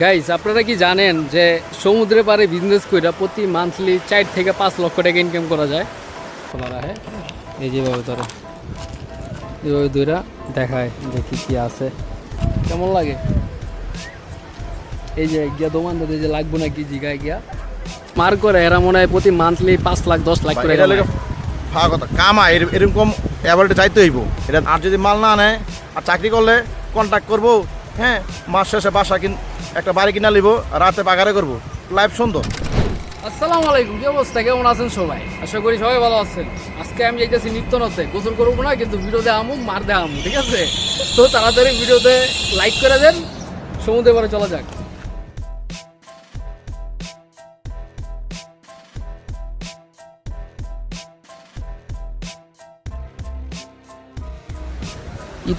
Guys আপনারা কি জানেন যে সমুদ্রে পারে বিজনেস কইরা প্রতি মান্থলি চার থেকে পাঁচ লক্ষ টাকা ইনকাম করা যায়? খোলা রাখে এই যেভাবে ধরে। যেভাবে দুইরা দেখায় দেখি কি আছে। কেমন লাগে? এই যে গিয়া দোকান দিতে যে লাগবো না কি জিগায় গিয়া মার করে এরা মনে হয় প্রতি মান্থলি পাঁচ লাখ দশ লাখ করে কথা। কামা এর- এরকম অ্যাভারেজে চাইতে হইব। এটা আর যদি মাল না নেয় আর চাকরি করলে কন্ট্যাক্ট করব হ্যাঁ মাস শেষে বাসা কিন একটা বাড়ি কিনা নিব রাতে বাগারে করব। লাইফ সুন্দর। আসসালামু আলাইকুম, কি অবস্থা? কেমন আছেন সবাই? আশা করি সবাই ভালো আছেন। আজকে আমি যাইতেছি নিত্য নতে গোসল করব না, কিন্তু ভিডিওতে আমু মার দে আমু ঠিক আছে? তো তাড়াতাড়ি ভিডিওতে লাইক করে দেন সমুদ্রে পরে চলা যাক।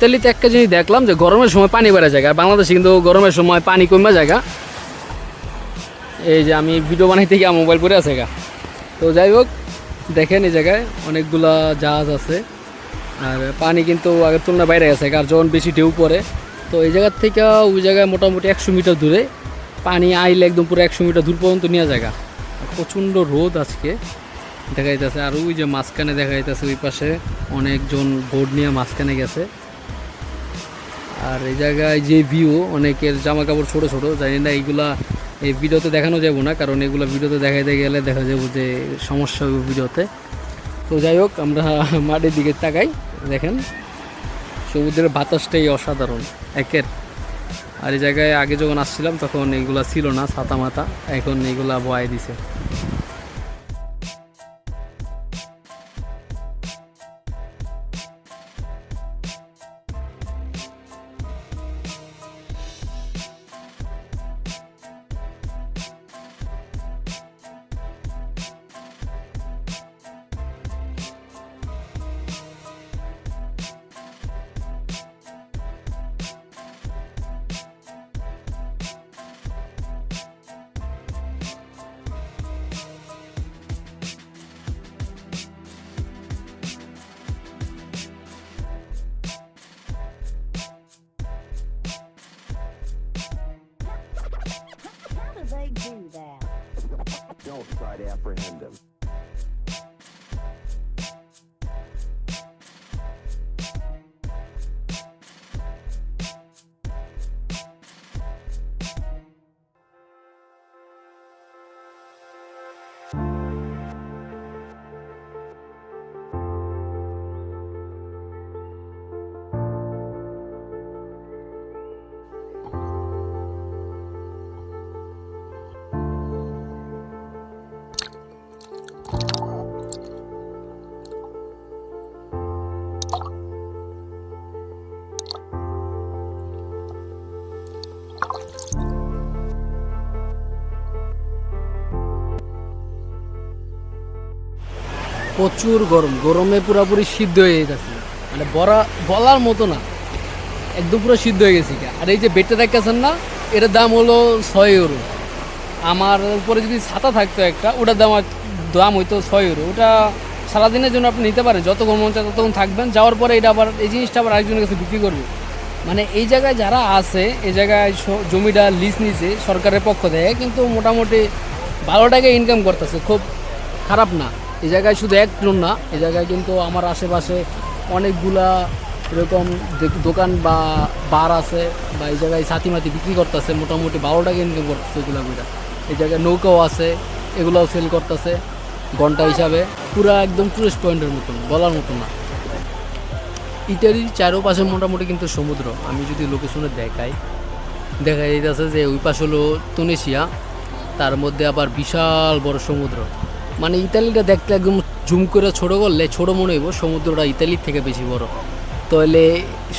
ইতালিতে একটা জিনিস দেখলাম যে গরমের সময় পানি বেড়ে যায়, আর বাংলাদেশে কিন্তু গরমের সময় পানি কমে যায় এই যে আমি ভিডিও বানাইতে গিয়ে মোবাইল পরে আছে গা। তো যাই হোক, দেখেন এই জায়গায় অনেকগুলা জাহাজ আছে, আর পানি কিন্তু আগের তুলনায় বাইরে গেছে আর যখন বেশি ঢেউ পড়ে, তো এই জায়গার থেকে ওই জায়গায় মোটামুটি একশো মিটার দূরে পানি আইলে একদম পুরো একশো মিটার দূর পর্যন্ত নিয়ে জায়গা প্রচণ্ড রোদ আজকে, দেখা যাইতেছে। আর ওই যে মাঝখানে দেখা যাইতেছে, ওই পাশে অনেকজন বোর্ড নিয়ে মাঝখানে গেছে। আর এই জায়গায় যে ভিউ অনেকের জামা কাপড় ছোটো ছোটো, জানি না এইগুলা, এই ভিডিওতে দেখানো যাব না, কারণ এগুলো ভিডিওতে দেখাইতে গেলে দেখা যাব যে সমস্যা হবে ভিডিওতে তো। যাই হোক, আমরা মাঠের দিকে তাকাই, দেখেন, সমুদ্রের বাতাসটাই অসাধারণ, একের। আর এই জায়গায় আগে যখন আসছিলাম, তখন এইগুলা ছিল না, ছাতা মাতা এখন এইগুলা বয়ে দিছে। Try to apprehend him. প্রচুর গরম। গরমে পুরোপুরি সিদ্ধ হয়ে গেছে। মানে বড়া বলার মতো না। একদম পুরো সিদ্ধ হয়ে গেছি আর এই যে বেডটা দেখতেছেন না এটার দাম হলো ছয় ইউরো আমার উপরে যদি ছাতা থাকতো একটা, ওটার দাম দাম হইতো ছয় ইউরো ওটা সারাদিনের জন্য আপনি নিতে পারেন। যত গরম চায় ততক্ষণ থাকবেন। যাওয়ার পরে এটা আবার এই জিনিসটা আবার আরেকজনের কাছে বিক্রি করবে। মানে এই জায়গায় যারা আছে, এই জায়গায় জমিটা লিজ নিছে, সরকারের পক্ষ থেকে, কিন্তু মোটামুটি ভালো টাকা ইনকাম করতেছে। খুব খারাপ না। এই জায়গায় শুধু এক একজন না এই জায়গায় কিন্তু আমার আশেপাশে অনেকগুলা এরকম দোকান বা বার আছে বা এই জায়গায় সাথী মাতি বিক্রি করতেছে, মোটামুটি বারো টাকা ইনকাম করতেছে এগুলো গুলা এই জায়গায় নৌকাও আছে, এগুলোও সেল করতেছে, ঘণ্টা হিসাবে। পুরা একদম টুরিস্ট পয়েন্টের মতন, বলার মতন না। ইটালির চারোপাশে মোটামুটি কিন্তু সমুদ্র। আমি যদি লোকেশনে দেখাই, দেখা যাইতেছে যে ওই পাশ হলো তুনেশিয়া তার মধ্যে আবার বিশাল বড় সমুদ্র। মানে ইতালিটা দেখতে একদম জুম করে ছোটো করলে ছোটো মনে হইব, সমুদ্রটা ইতালির থেকে বেশি বড়। তাহলে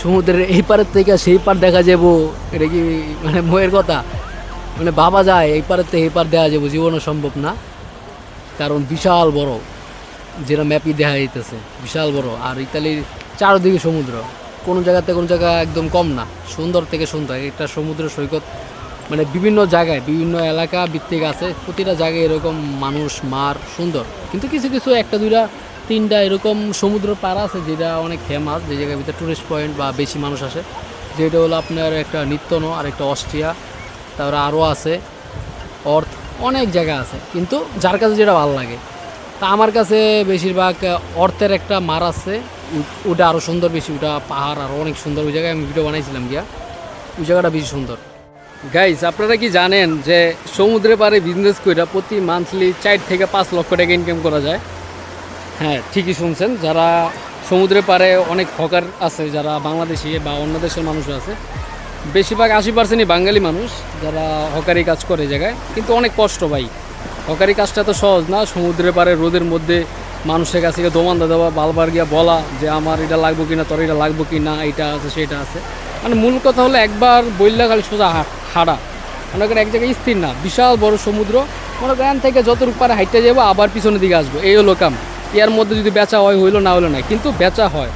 সমুদ্রের এই পারের থেকে সেই পার দেখা যাব এটা কি মানে ময়ের কথা? মানে ভাবা যায়, এই পারের থেকে এই পার দেখা যাব জীবনও সম্ভব না। কারণ বিশাল বড়, যেটা ম্যাপই দেখা যাইতেছে, বিশাল বড়। আর ইতালির চারদিকে সমুদ্র, কোনো জায়গাতে কোনো জায়গা একদম কম না, সুন্দর থেকে সুন্দর, একটা সমুদ্র সৈকত মানে বিভিন্ন জায়গায়, বিভিন্ন এলাকা ভিত্তিক আছে, প্রতিটা জায়গায় এরকম মানুষ, মার, সুন্দর। কিন্তু কিছু কিছু একটা, দুইটা, তিনটা এরকম সমুদ্র পার আছে, যেটা অনেক ফেমাস যে জায়গার ভিতরে টুরিস্ট পয়েন্ট বা বেশি মানুষ আসে। যেটা হলো আপনার একটা নিত্যন, আর একটা অস্ট্রিয়া তারপরে আরও আছে, অর্থ, অনেক জায়গা আছে। কিন্তু যার কাছে যেটা ভালো লাগে। তা আমার কাছে বেশিরভাগ অর্থের একটা মার আছে ওটা আরও সুন্দর বেশি, ওটা পাহাড় আরও অনেক সুন্দর, ওই জায়গায় আমি ভিডিও বানাইছিলাম গিয়া, ওই জায়গাটা বেশি সুন্দর। গাইস আপনারা কি জানেন যে সমুদ্রে পারে বিজনেস করে প্রতি মান্থলি চার থেকে পাঁচ লক্ষ টাকা ইনকাম করা যায়? হ্যাঁ ঠিকই শুনছেন। যারা সমুদ্রে পারে অনেক হকার আছে, যারা বাংলাদেশি বা অন্য দেশের মানুষও আছে, বেশিরভাগ আশি পার্সেন্টই বাঙালি মানুষ যারা হকারি কাজ করে জায়গায়। কিন্তু অনেক কষ্ট ভাই। হকারি কাজটা তো সহজ না সমুদ্রে পারে রোদের মধ্যে মানুষের কাছে দোমান্দা দেওয়া, বালবার গিয়া বলা যে আমার এটা লাগবো কি না তোর এটা লাগবো কি না এটা আছে, সেটা আছে। মানে মূল কথা হলো একবার বললে খালি সোজা হা- হাঁটা মনে করেন এক জায়গায় স্থির না, বিশাল বড় সমুদ্র। মনে করেন থেকে যতটুকু পারে হাইটে যাব আবার পিছনের দিকে আসব। এই হলো কাম। এর মধ্যে যদি বেচা হয়, হইল না হইল না। কিন্তু বেচা হয়।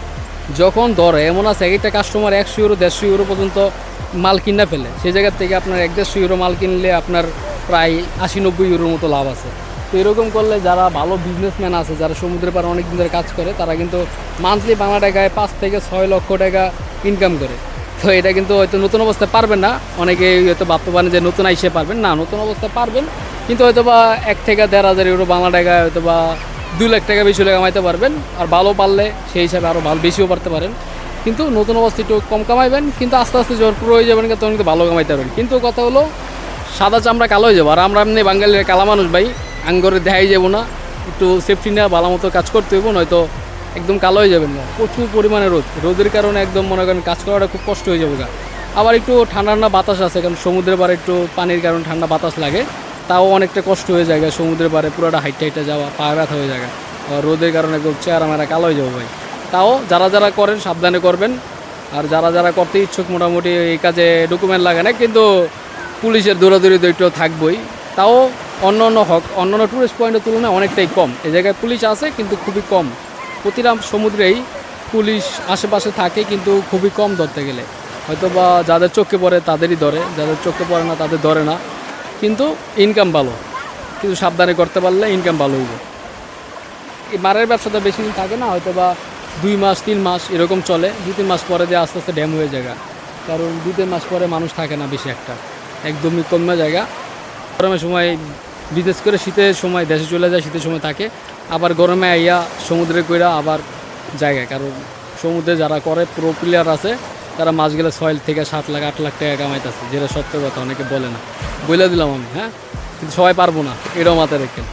যখন ধরে, এমন আছে একটা কাস্টমার একশো ইউরো দেড়শো ইউরো পর্যন্ত মাল কিনা ফেলে। সেই জায়গার থেকে আপনার এক দেড়শো ইউরো মাল কিনলে আপনার প্রায় আশি নব্বই ইউরোর মতো লাভ আছে। তো এরকম করলে যারা ভালো বিজনেসম্যান আছে, যারা সমুদ্রের পাড়ে অনেক দিন ধরে কাজ করে, তারা কিন্তু মান্থলি বাংলা টাকায় পাঁচ থেকে ছয় লক্ষ টাকা ইনকাম করে। তো এটা কিন্তু হয়তো নতুন অবস্থায় পারবেন না। অনেকে হয়তো ভাবতে পারেন যে নতুন আইসে পারবেন। না, নতুন অবস্থায় পারবেন। কিন্তু হয়তো বা এক থেকে দেড় হাজার ইউরো বাংলা টাকায় হয়তো বা দুই লাখ টাকা বেশি কামাইতে পারবেন। আর ভালো পারলে সেই হিসাবে আরও ভালো বেশিও পারতে পারেন। কিন্তু নতুন অবস্থায় একটু কম কামাইবেন। কিন্তু আস্তে আস্তে যখন পুরো হয়ে যাবেন, তখন কিন্তু ভালো কামাইতে পারবেন। কিন্তু কথা হলো, সাদা চামড়া কালো হয়ে যাব। আর আমরা এমনি বাঙালির কালা মানুষ ভাই। আঙ্গরে দেখাই যাব না। একটু সেফটি নেওয়া, ভালো মতো কাজ করতে হইব। নয়তো একদম কালো হয়ে যাবেন না প্রচুর পরিমাণে রোদ। রোদের কারণে একদম মনে করেন কাজ করাটা খুব কষ্ট হয়ে যাবে গা। আবার একটু ঠান্ডা ঠান্ডা বাতাস আছে, কারণ সমুদ্রের পাড়ে একটু পানির কারণে ঠান্ডা বাতাস লাগে। তাও অনেকটা কষ্ট হয়ে যায় সমুদ্রের পাড়ে, পুরোটা হাইট হাইটে যাওয়া, পা ব্যথা হয়ে যায় আর রোদের কারণে একদম চেহারা মেরা কালো হয়ে যাব ভাই। তাও যারা যারা করেন, সাবধানে করবেন। আর যারা যারা করতে ইচ্ছুক, মোটামুটি এই কাজে ডকুমেন্ট লাগে না, কিন্তু পুলিশের দৌড়াদৌড়ি তো একটু থাকবই। তাও অন্য অন্য হক অন্য অন্য টুরিস্ট পয়েন্টের তুলনায় অনেকটাই কম। এই জায়গায় পুলিশ আছে, কিন্তু খুবই কম। প্রতিটা সমুদ্রেই পুলিশ আশেপাশে থাকে, কিন্তু খুবই কম ধরতে গেলে। হয়তো বা যাদের চোখে পড়ে তাদেরই ধরে, যাদের চোখে পড়ে না তাদের ধরে না। কিন্তু ইনকাম ভালো। কিন্তু সাবধানে করতে পারলে ইনকাম ভালো হইব। এই মারের ব্যবসাটা বেশি দিন থাকে না হয়তো বা দুই মাস, তিন মাস এরকম চলে। দু তিন মাস পরে যে আস্তে আস্তে ড্যাম হয়ে যায় কারণ দু তিন মাস পরে মানুষ থাকে না বেশি একটা। একদমই কমে জায়গা গরমের সময়, বিশেষ করে শীতের সময়, দেশে চলে যায়, শীতের সময় থাকে। আবার গরমে আইয়া সমুদ্রে কইরা আবার জায়গায় কারণ সমুদ্রে যারা করে প্রো প্লেয়ার আছে, তারা মাছ গেলে ছয় থেকে সাত লাখ, আট লাখ টাকা কামাইতেছে, যেটা সত্য কথা, অনেকে বলে না। বলে দিলাম আমি হ্যাঁ? কিন্তু সবাই পারব না, এটাও মাথায় রেখেন।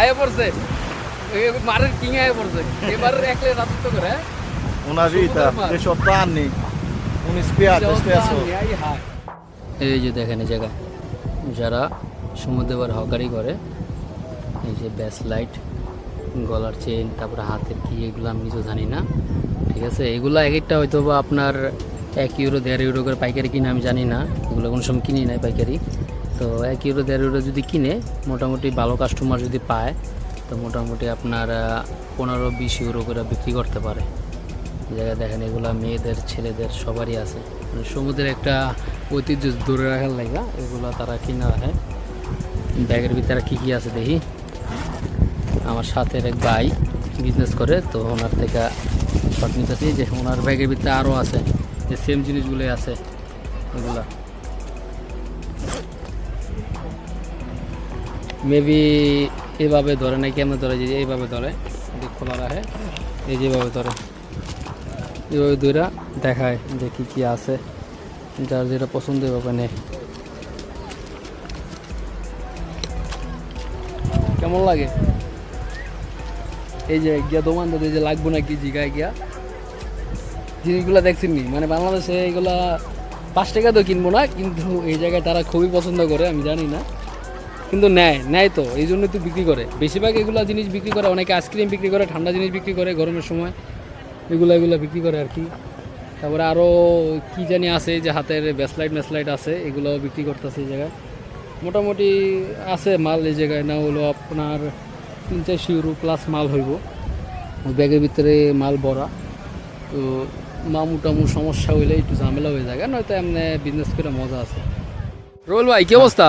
আয়া পড়ছে। মারের কিং পড়ছে। এবার একলে রাজত্ব করে। এই যে দেখেন এই জায়গা। যারা সমুদ্রে বার হকারি করে এই যে ব্যাস লাইট গলার চেন তারপরে হাতের কি এগুলো আমি নিজেও জানি না। ঠিক আছে? এগুলো এক একটা হয়তো বা আপনার এক ইউরো দেড় ইউরো করে পাইকারি কিনে আমি জানি না। এগুলো কোনো সময় কিনি নাই পাইকারি। তো এক ইউরো দেড় ইউরো যদি কিনে মোটামুটি ভালো কাস্টমার যদি পায় তো মোটামুটি আপনার পনেরো বিশ ইউরো করে বিক্রি করতে পারে। জায়গায় দেখেন এগুলা মেয়েদের, ছেলেদের সবারই আছে। মানে সমুদ্রের একটা ঐতিহ্য ধরে রাখার লাগা, এগুলো তারা কিনে রাখে। ব্যাগের ভিতরে কী কী আছে দেখি। আমার সাথের এক ভাই বিজনেস করে, তো ওনার থেকে শর্ট নিতেছি। যে ওনার ব্যাগের ভিতরে আরও আছে, যে সেম জিনিসগুলোই আছে, এগুলা। মেবি এভাবে ধরে না কেমন ধরে যে এইভাবে ধরে খোলা রাখে, এই যেভাবে ধরে। এভাবে দুইটা দেখায় যে কী কী আছে, যার যেটা পছন্দ এভাবে নেয়। কেমন লাগে? এই যে গিয়া দোকান দাদা যে লাগবো নাকি জিগায় গিয়া? জিনিসগুলো দেখছেন নি? মানে বাংলাদেশে এগুলা পাঁচ টাকা তো কিনবো না, কিন্তু এই জায়গায় তারা খুবই পছন্দ করে, আমি জানি না। কিন্তু নেয় নেয় তো, এই জন্য তো বিক্রি করে। বেশিরভাগ এগুলো জিনিস বিক্রি করে, অনেকে আইসক্রিম বিক্রি করে, ঠান্ডা জিনিস বিক্রি করে গরমের সময়। এগুলো এগুলো বিক্রি করে আর কি। তারপরে আরও কি জানি আছে যে হাতের ব্যাসলাইট ম্যাসলাইট আছে এগুলো বিক্রি করতেছে এই জায়গায়। মোটামুটি আছে মাল এই জায়গায়, না হলো আপনার তিন চারশো ইউরো প্লাস মাল হইব। ব্যাগের ভিতরে মাল ভরা। তো মামু টামু সমস্যা হইলে একটু ঝামেলা হয়ে যায়, নয়তো এমনি বিজনেস করে মজা আছে। রোল ভাই, কি অবস্থা?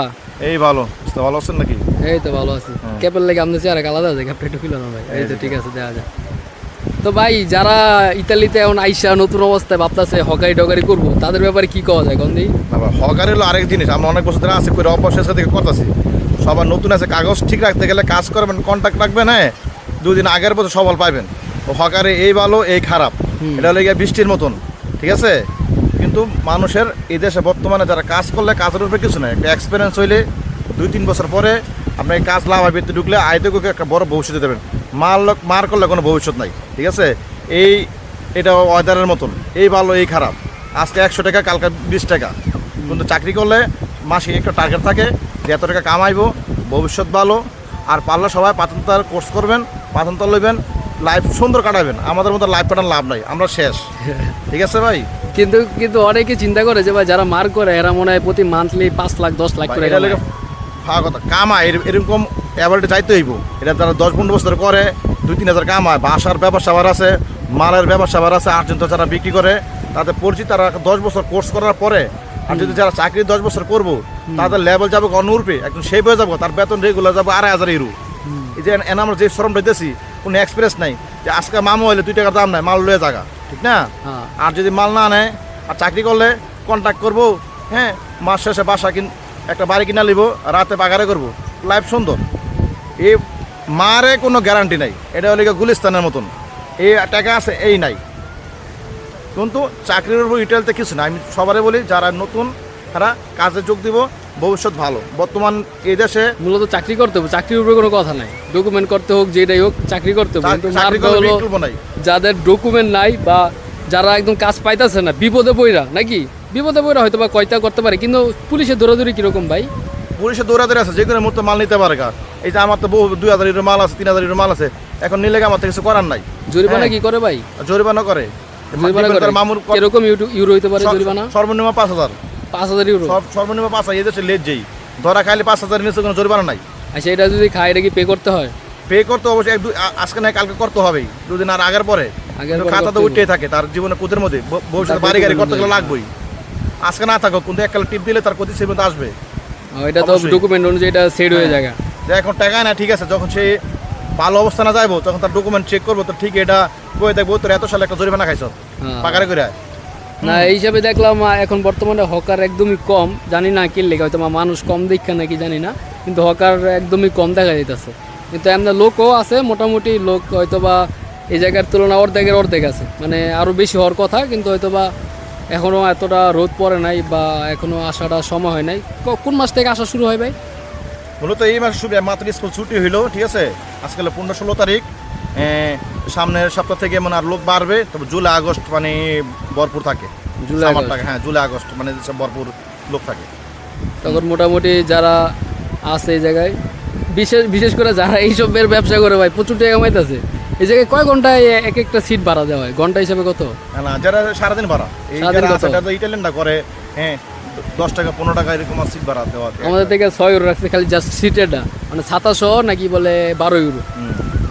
এই ভালো তো ভালো আছেন নাকি? এই তো ভালো আছি। হ্যাঁ। ক্যাপের লেগে আমাদের চেয়ারে আলাদা আছে ক্যাপটা একটু না ভাই। এই তো ঠিক আছে দেখা যায়। তো ভাই যারা ইতালিতে এখন আইসা নতুন অবস্থায় ভাবতেছে হকারি টকারি করব তাদের ব্যাপারে কি কওয়া যায় গন্ধি হকার হলো আরেক জিনিস। আমরা অনেক বছর ধরে আছি করে অভ্যাসের সাথে করতেছি। সবার নতুন আছে কাগজ ঠিক রাখতে গেলে কাজ করবেন কন্ট্যাক্ট রাখবেন হ্যাঁ? দুদিন আগের বছর সবল পাইবেন। ও হকারে এই ভালো এই খারাপ। এটা হলে গিয়ে বৃষ্টির মতন ঠিক আছে? কিন্তু মানুষের এই দেশে বর্তমানে যারা কাজ করলে কাজের উপরে কিছু নেই। একটা এক্সপিরিয়েন্স হইলে দুই, তিন বছর পরে আপনি কাজ লাভ ভিত্তি ঢুকলে আয়তকে একটা বড় ভবিষ্যৎ দেবেন। মার লোক- মার করলে কোনো ভবিষ্যৎ নাই, ঠিক আছে? এই, এটা ওয়েদারের মতন। এই ভালো, এই খারাপ। আজকে একশো টাকা, কালকে বিশ টাকা। কিন্তু চাকরি করলে মাসিক একটা টার্গেট থাকে যে এত টাকা কামাইবো, ভবিষ্যৎ ভালো। আর পারলে সবাই পাতন্তার কোর্স করবেন, পাতন্তার লইবেন লাইফ সুন্দর কাটাবেন। আমাদের মতো লাইফ কাটার লাভ নাই, আমরা শেষ। ঠিক আছে ভাই? কিন্তু কিন্তু অনেকে চিন্তা করে যে ভাই যারা মার করে এরা মনে হয় প্রতি মান্থলি পাঁচ লাখ দশ লাখ করে। ফাঁকা কথা কামায় এর- এরকম অ্যাভারেজে চাইতে হইব। এটা তারা দশ পনেরো বছর করে দুই তিন হাজার কামায় বাসার ব্যবসা আবার আছে মালের ব্যবসা আবার আছে আর কিন্তু যারা বিক্রি করে তাদের পরিচিত তারা দশ বছর কোর্স করার পরে আর যদি যারা চাকরি দশ বছর করব তাদের লেভেল যাবে অনুরূপে একদম সেই হয়ে যাব তার বেতন রেগুলার যাব আড়াই হাজার ইউরো এই যে এন আমরা যে শ্রম দিতেছি কোনো এক্সপ্রেস নাই। যে আজকে মামু হইলে দুই টাকার দাম নাই মাল লয়ে জায়গা ঠিক না? হ্যাঁ। আর যদি মাল না নেয় আর চাকরি করলে কন্ট্যাক্ট করব হ্যাঁ মাস শেষে বাসা কিন একটা বাড়ি কিনা নিব রাতে বাগারে করব। লাইফ সুন্দর। এই মারে কোনো গ্যারান্টি নাই। এটা হলে গুলিস্তানের মতন। এই টাকা আছে এই নাই। কিন্তু চাকরির উপর ইটালিতে কিছু না আমি সবারই বলি যারা নতুন তারা কাজে যোগ দিব। ভবিষ্যৎ ভালো। বর্তমান এই দেশে মূলত চাকরি করতে হবে চাকরির উপরে কোনো কথা নাই। ডকুমেন্ট করতে হোক যেটাই হোক চাকরি করতে হবে। যাদের ডকুমেন্ট নাই বা যারা একদম কাজ পাইতেছে না বিপদে পইরা নাকি? বিপদে পইরা হয়তো বা কয়টা করতে পারে কিন্তু পুলিশের দৌড়াদৌড়ি কীরকম ভাই? পুলিশে দৌড়াদৌড়ি আছে যে কোনো মুহূর্তে মাল নিতে পারে কার এই যে আমার তো বহু দুই হাজার মাল আছে তিন হাজার মাল আছে এখন নিলে আমার তো কিছু করার নাই। জরিমানা হ্যাঁ। কি করে ভাই? জরিমানা করে। জরিমানা করে। মামুর কীরকম ইউরো- হইতে পারে জরিমানা? সর্বনিম্ন পাঁচ হাজার। পাঁচ হাজার ইউরো? সব সর্বনিম্ন পাঁচ হাজার এদেশে লেট যেই। ধরা খাইলে পাঁচ হাজার নিচে কোনো জরিমানা নাই। আচ্ছা এটা যদি খায় এটা কি পে করতে হয়? পে করতে অবশ্যই আজকে নাই কালকে করতে হবেই। দুদিন আর আগের পরে। খাতা তো উঠতেই থাকে তার জীবনে কুদের মধ্যে? ভবিষ্যতে বাড়ি গাড়ি করতে গেলে লাগবেই। আজকে না থাকো কিন্তু এক কালে টিপ দিলে তার সেভেন্ট আসবে। এটা তো ডকুমেন্ট অনুযায়ী এটা সেট হয়ে হ্যাঁ। যায় এখন টাকা না ঠিক আছে যখন সে ভালো অবস্থানে যাইবো তখন তার ডকুমেন্ট চেক করব তো ঠিক এটা কয়ে দেখব তোর এত সালে একটা জরিমানা খাইছ। হ্যাঁ। পাকারে করে না, এই হিসাবে দেখলাম এখন বর্তমানে হকার একদমই কম। জানি না কি লেগে, হয়তো মানুষ কম দেখা নাকি, জানি না। কিন্তু হকার একদমই কম দেখা যাইতেছে। কিন্তু এমনি লোকও আছে, মোটামুটি লোক হয়তো বা এই জায়গার তুলনা অর্ধেকের অর্ধেক আছে। মানে আরও বেশি হওয়ার কথা, কিন্তু হয়তো বা এখনও এতটা রোদ পড়ে নাই বা এখনও আসাটা সময় হয় নাই। কোন মাস থেকে আসা শুরু হয় ভাই? মূলত এই মাসে মাত্র স্কুল ছুটি হইল, ঠিক আছে? আজকাল পনেরো ষোলো তারিখ। সামনের সপ্তাহ থেকে মানে আর লোক বাড়বে তবে জুলাই আগস্ট মানে ভরপুর থাকে। জুলাই, হ্যাঁ জুলাই আগস্ট মানে ভরপুর লোক থাকে। তখন মোটামুটি যারা আছে এই জায়গায় বিশেষ বিশেষ করে যারা এইসবের ব্যবসা করে ভাই প্রচুর টাকা কামাইতেছে। এই জায়গায় কয় ঘন্টায় এক একটা সিট ভাড়া দেওয়া হয়? ঘণ্টা হিসাবে কত? না যারা সারাদিন ভাড়া। ইটালিয়ানরা করে হ্যাঁ দশ টাকা পনেরো টাকা এরকম সিট ভাড়া দেওয়া আমাদের থেকে ছয় ইউরো রাখছে খালি জাস্ট সিটেরটা মানে সাতাশো নাকি বলে বারো ইউরো।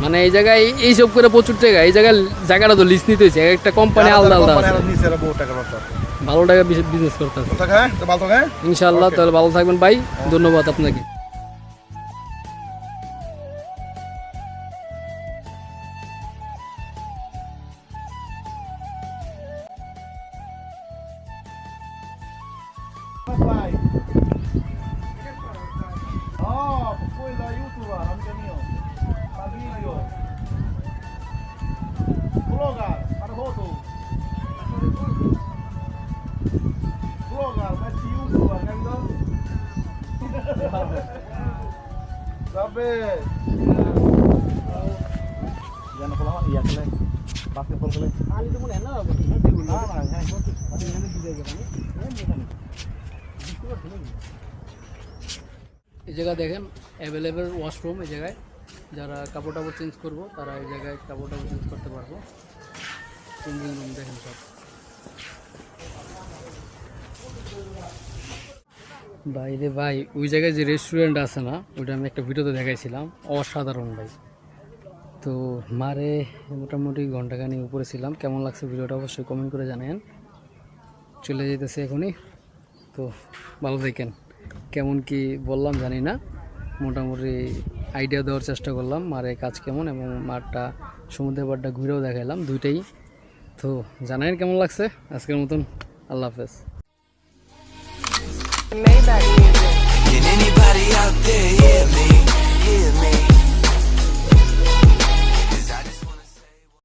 মানে এই জায়গায় এইসব করে প্রচুর টাকা এই জায়গায় জায়গাটা তো লিস্ট নিতে হয়েছে একটা কোম্পানি আলাদা আলাদা ভালো টাকা বিজনেস করতে? ইনশাল্লাহ তাহলে ভালো থাকবেন ভাই ধন্যবাদ আপনাকে। Oh. Fabio. Vlogger, para foto. Vlogger, metti YouTube, capito? Vabbè. Jangan pulang, iya kalian. Basketball kalian. না না হ্যাঁ এই জায়গায় দেখেন অ্যাভেলেবেল ওয়াশরুম এই জায়গায় যারা কাপড় টাপড় চেঞ্জ করব, তারা এই জায়গায় কাপড় টাপড় চেঞ্জ করতে পারব। চেঞ্জিং রুম দেখেন সব। ভাই রে ভাই, ওই জায়গায় যে রেস্টুরেন্ট আছে না, ওইটা আমি একটা ভিডিওতে দেখাইছিলাম। অসাধারণ ভাই। তো মারে, মোটামুটি ঘন্টাখানি উপরে ছিলাম। কেমন লাগছে ভিডিওটা অবশ্যই কমেন্ট করে জানেন চলে যেতেছে এখনই। তো ভালো থাকেন। কেমন কি বললাম জানি না। মোটামুটি আইডিয়া দেওয়ার চেষ্টা করলাম মারের কাজ কেমন এবং মারটা, সমুদ্রের পাড়টা ঘুরেও দেখাইলাম দুইটাই। তো জানাই কেমন লাগছে? আজকের মতন আল্লাহ হাফেজ। Out there hear